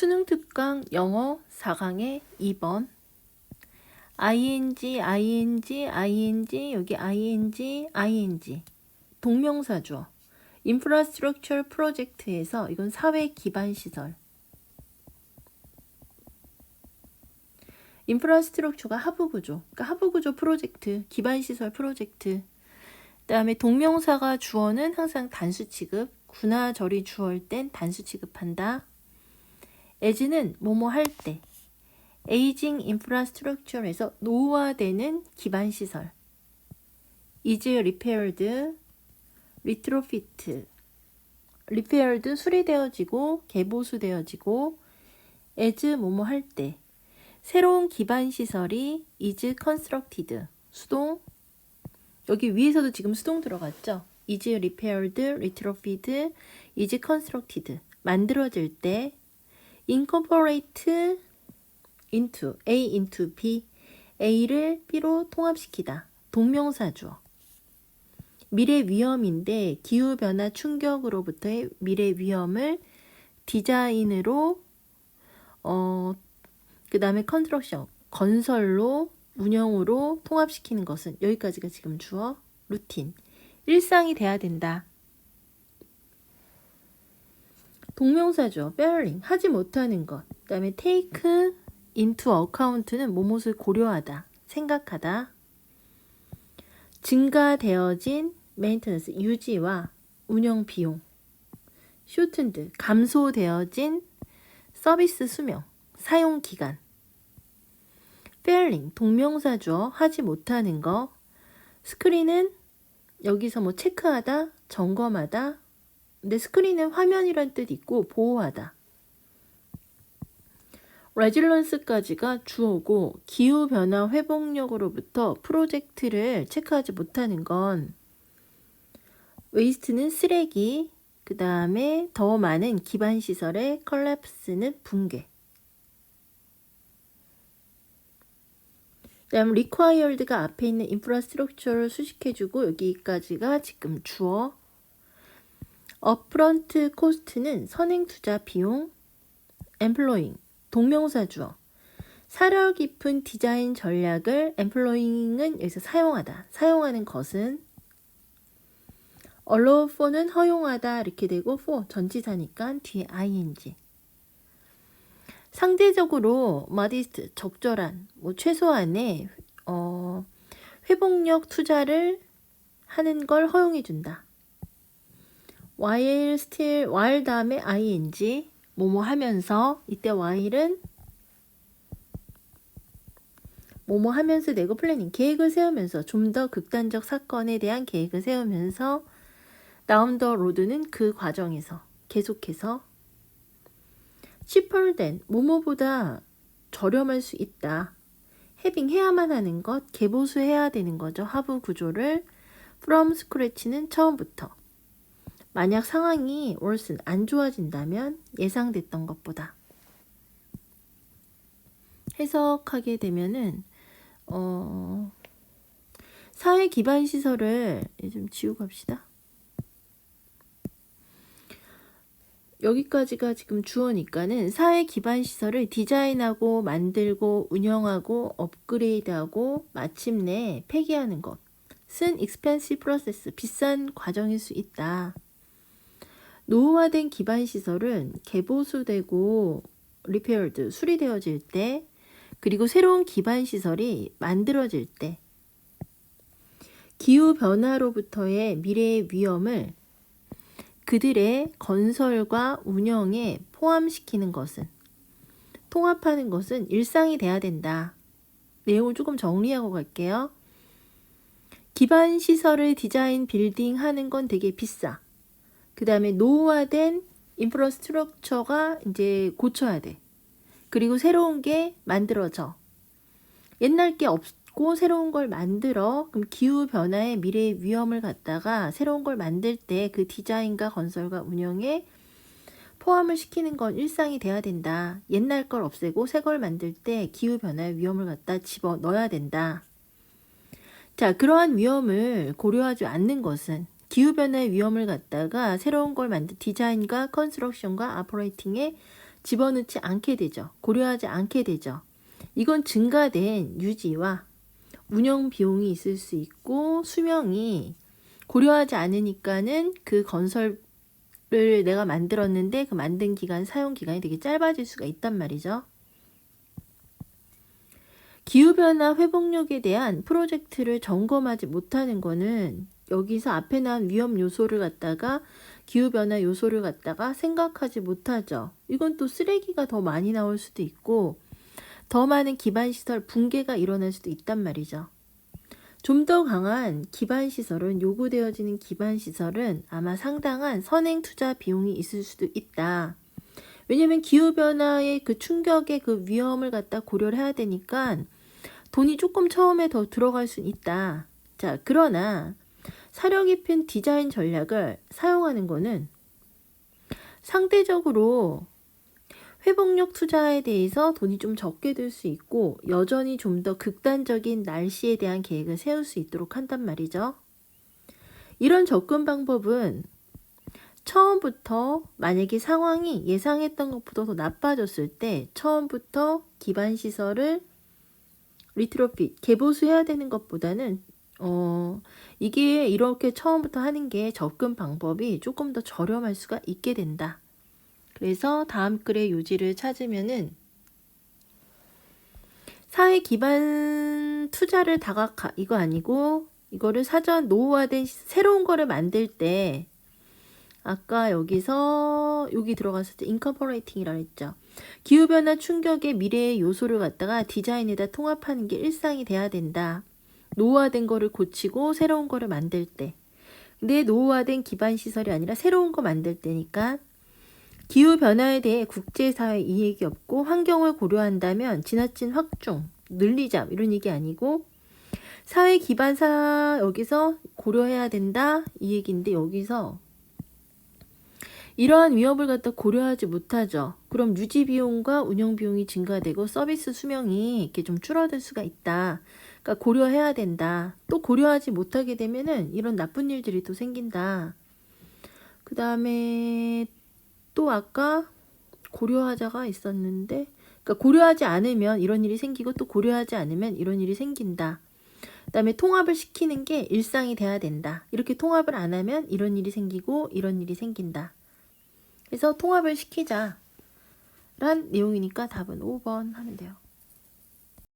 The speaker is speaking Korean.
수능 특강 영어 4강의 2번 ing, ing, ing, 여기 ing, ing 동명사죠. 인프라스트럭처 프로젝트에서 이건 사회 기반 시설 인프라스트럭처가 하부 구조, 그러니까 하부 구조 프로젝트, 기반 시설 프로젝트. 그다음에 동명사가 주어는 항상 단수 취급, 구나절이 주어일 땐 단수 취급한다. As는 뭐뭐 할 때. aging infrastructure에서 노후화되는 기반 시설. is repaired, retrofit. repaired 수리되어지고 개보수되어지고 as 뭐뭐 할 때. 새로운 기반 시설이 is constructed. 수동. 여기 위에서도 지금 수동 들어갔죠? is repaired, retrofit, is constructed. 만들어질 때 incorporate into A into B A를 B로 통합시키다. 동명사 주어. 미래 위험인데 기후 변화 충격으로부터의 미래 위험을 디자인으로 어 그다음에 컨스트럭션 건설로 운영으로 통합시키는 것은 여기까지가 지금 주어 루틴 일상이 돼야 된다. 동명사죠. bearing 하지 못하는 것. 그다음에 take into account는 뭐뭇을 고려하다, 생각하다. 증가되어진 maintenance 유지와 운영 비용. shortened 감소되어진 서비스 수명, 사용 기간. failing 동명사죠. 하지 못하는 거. 스크린은 여기서 뭐 체크하다, 점검하다, 근데 스크린은 화면이란 뜻 있고 보호하다. 레질런스까지가 주어고 기후 변화 회복력으로부터 프로젝트를 체크하지 못하는 건 웨이스트는 쓰레기, 그 다음에 더 많은 기반 시설의 컬랩스는 붕괴. 그다음 required가 앞에 있는 인프라스트럭처를 수식해주고 여기까지가 지금 주어 업프런트 코스트는 선행 투자 비용, employing 동명사 주어. 사려 깊은 디자인 전략을 employing은 여기서 사용하다. 사용하는 것은 allow for는 허용하다 이렇게 되고 for 전치사니까 뒤에 ing. 상대적으로 modest 적절한 뭐 최소한의 어, 회복력 투자를 하는 걸 허용해 준다. While still while 다음에 ing 뭐뭐 하면서 이때 while은 뭐뭐 하면서 내고 플래닝 계획을 세우면서 좀 더 극단적 사건에 대한 계획을 세우면서 다운 더 로드는 그 과정에서 계속해서 cheaper than 뭐뭐보다 저렴할 수 있다. 해빙 해야만 하는 것, 개보수해야 되는 거죠. 하부 구조를 from scratch는 처음부터 만약 상황이 worsen 안 좋아진다면 예상됐던 것보다 해석하게 되면은 어 사회 기반 시설을 좀 지우고 갑시다. 여기까지가 지금 주어니까는 사회 기반 시설을 디자인하고 만들고 운영하고 업그레이드하고 마침내 폐기하는 것은 expensive process 비싼 과정일 수 있다. 노후화된 기반 시설은 개보수되고 리페어드 수리되어질 때 그리고 새로운 기반 시설이 만들어질 때 기후 변화로부터의 미래의 위험을 그들의 건설과 운영에 포함시키는 것은 통합하는 것은 일상이 돼야 된다. 내용을 조금 정리하고 갈게요. 기반 시설을 디자인 빌딩 하는 건 되게 비싸. 그 다음에 노후화된 인프라스트럭처가 이제 고쳐야 돼. 그리고 새로운 게 만들어져. 옛날 게 없고 새로운 걸 만들어. 그럼 기후 변화의 미래의 위험을 갖다가 새로운 걸 만들 때 그 디자인과 건설과 운영에 포함을 시키는 건 일상이 돼야 된다. 옛날 걸 없애고 새 걸 만들 때 기후 변화의 위험을 갖다 집어 넣어야 된다. 자, 그러한 위험을 고려하지 않는 것은 기후변화의 위험을 갖다가 새로운 걸 만든 디자인과 컨스트럭션과 아퍼레이팅에 집어넣지 않게 되죠. 고려하지 않게 되죠. 이건 증가된 유지와 운영 비용이 있을 수 있고 수명이 고려하지 않으니까는 그 건설을 내가 만들었는데 그 만든 기간 사용 기간이 되게 짧아질 수가 있단 말이죠. 기후변화 회복력에 대한 프로젝트를 점검하지 못하는 거는 여기서 앞에 나온 위험 요소를 갖다가 기후변화 요소를 갖다가 생각하지 못하죠. 이건 또 쓰레기가 더 많이 나올 수도 있고 더 많은 기반시설 붕괴가 일어날 수도 있단 말이죠. 좀 더 강한 기반시설은 요구되어지는 기반시설은 아마 상당한 선행 투자 비용이 있을 수도 있다. 왜냐면 기후변화의 그 충격의 그 위험을 갖다 고려를 해야 되니까 돈이 조금 처음에 더 들어갈 수 있다. 자, 그러나 사려 깊은 디자인 전략을 사용하는 거는 상대적으로 회복력 투자에 대해서 돈이 좀 적게 들 수 있고 여전히 좀 더 극단적인 날씨에 대한 계획을 세울 수 있도록 한단 말이죠. 이런 접근 방법은 처음부터 만약에 상황이 예상했던 것보다 더 나빠졌을 때 처음부터 기반 시설을 리트로핏 개보수해야 되는 것보다는 어 이게 이렇게 처음부터 하는 게 접근 방법이 조금 더 저렴할 수가 있게 된다. 그래서 다음 글의 요지를 찾으면은 사회 기반 투자를 다각화 이거 아니고 이거를 사전 노후화된 시- 새로운 거를 만들 때 아까 여기서 여기 들어갔을 때 인커퍼레이팅이라 했죠. 기후변화 충격의 미래의 요소를 갖다가 디자인에다 통합하는 게 일상이 돼야 된다. 노후화된 거를 고치고 새로운 거를 만들 때. 근데 노후화된 기반 시설이 아니라 새로운 거 만들 때니까 기후 변화에 대해 국제사회 이익이 없고 환경을 고려한다면 지나친 확충, 늘리자 이런 얘기 아니고 사회 기반사 여기서 고려해야 된다 이 얘기인데 여기서 이러한 위협을 갖다 고려하지 못하죠. 그럼 유지 비용과 운영 비용이 증가되고 서비스 수명이 이렇게 좀 줄어들 수가 있다. 그러니까 고려해야 된다. 또 고려하지 못하게 되면은 이런 나쁜 일들이 또 생긴다. 그 다음에 또 아까 고려하자가 있었는데, 그러니까 고려하지 않으면 이런 일이 생기고 또 고려하지 않으면 이런 일이 생긴다. 그 다음에 통합을 시키는 게 일상이 돼야 된다. 이렇게 통합을 안 하면 이런 일이 생기고 이런 일이 생긴다. 그래서 통합을 시키자. 란 내용이니까 답은 5번 하면 돼요.